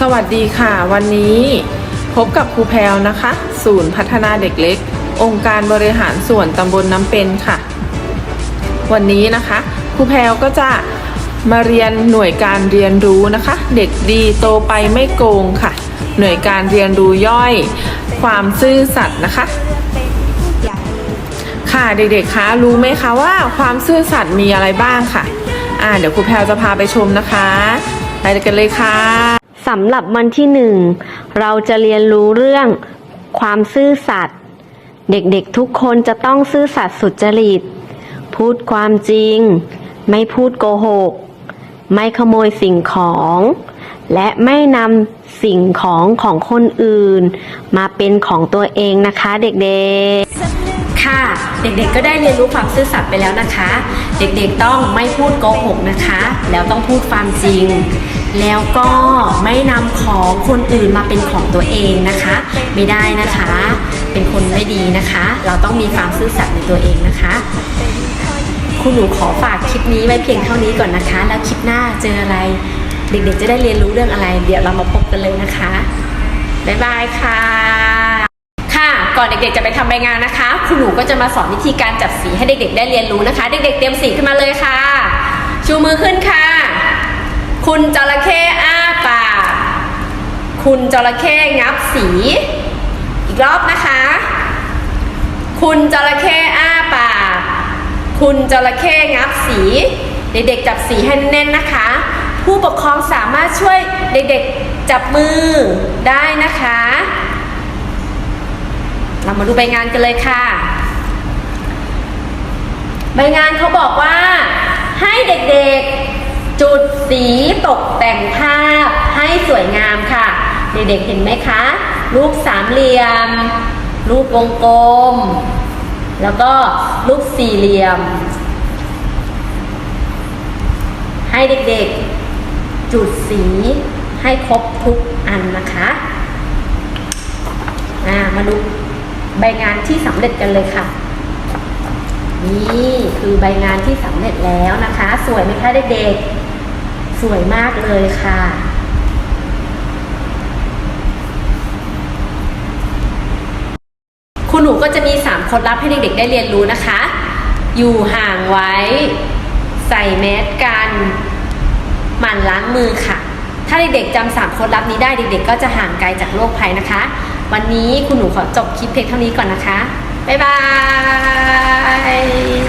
สวัสดีค่ะ วันนี้พบกับครูแพลวนะคะ ศูนย์พัฒนาเด็กเล็ก องค์การบริหารส่วนตำบลน้ำเป็นค่ะ วันนี้นะคะครูแพลวก็จะมาเรียนหน่วยการเรียนรู้นะคะ เด็กดีโตไปไม่โกงค่ะ หน่วยการเรียนรู้ย่อย ความซื่อสัตย์นะคะ ค่ะเด็กๆคะรู้ไหมคะว่าความซื่อสัตย์มีอะไรบ้างค่ะอ่าเดี๋ยวครูแพลวจะพาไปชมนะคะ ไปกันเลยค่ะ สำหรับวันที่หนึ่งเราจะเรียนรู้เรื่องความซื่อสัตย์เด็กๆทุกคนจะต้องซื่อสัตย์สุจริต พูดความจริง ไม่พูดโกหก ไม่ขโมยสิ่งของ และไม่นำสิ่งของของคนอื่น มาเป็นของตัวเองนะคะเด็กๆ ค่ะ เด็กๆก็ได้เรียนรู้ความซื่อสัตย์ไปแล้วนะคะ เด็กๆต้องไม่พูดโกหกนะคะ แล้วต้องพูดความจริง แล้วก็ไม่นำของคนอื่นมาเป็นของตัวเองนะคะ ไม่ได้นะคะ เป็นคนไม่ดีนะคะ เราต้องมีความซื่อสัตย์ในตัวเองนะคะ คุณหนูขอฝากคลิปนี้ไว้เพียงเท่านี้ก่อนนะคะ แล้วคลิปหน้าเจออะไร เด็กๆจะได้เรียนรู้เรื่องอะไร เดี๋ยวเรามาพบกันเลยนะคะ บ๊ายบายค่ะค่ะก่อนเด็กๆจะไปทำใบงานนะคะคุณหนูก็จะมาสอนวิธีการจับสีให้เด็กๆได้เรียนรู้นะคะ เด็กๆเตรียมสีขึ้นมาเลยค่ะ ชูมือขึ้นค่ะ คุณจระเข้อ้าปาก คุณจระเข้งับสี อีกรอบนะคะ คุณจระเข้อ้าปาก คุณจระเข้งับสี เด็กๆจับสีให้แน่นนะคะ ผู้ปกครองสามารถช่วยเด็กๆจับมือได้นะคะ เรามาดูใบงานกันเลยค่ะ ใบงานเขาบอกว่า ให้เด็กๆ จุดสีตกแต่ งภาพให้สวยงามค่ะ เด็กๆเห็นไหมคะ รูปสามเหลี่ยม รูปวงกลม แล้วก็รูปสี่เหลี่ยม ให้เด็กๆ จุดสีให้ครบทุกอันนะคะามาดูใบงานที่สำเร็จกันเลยค่ะ นี่คือใบงานที่สำเร็จแล้วนะคะ สวยไหมคะเด็กๆ สวยมากเลยค่ะ คุณหนูก็จะมี 3 คนลับให้เด็กๆได้เรียนรู้นะคะ อยู่ห่างไว้ ใส่แมสกันหมั่นล้างมือค่ะ ถ้าเด็กๆจำสามคนลับนี้ได้เด็กๆ ก็จะห่างไกลจากโรคภัยนะคะ วันนี้คุณหนูขอจบคลิปเพียงเท่านี้ก่อนนะคะ บ๊ายบาย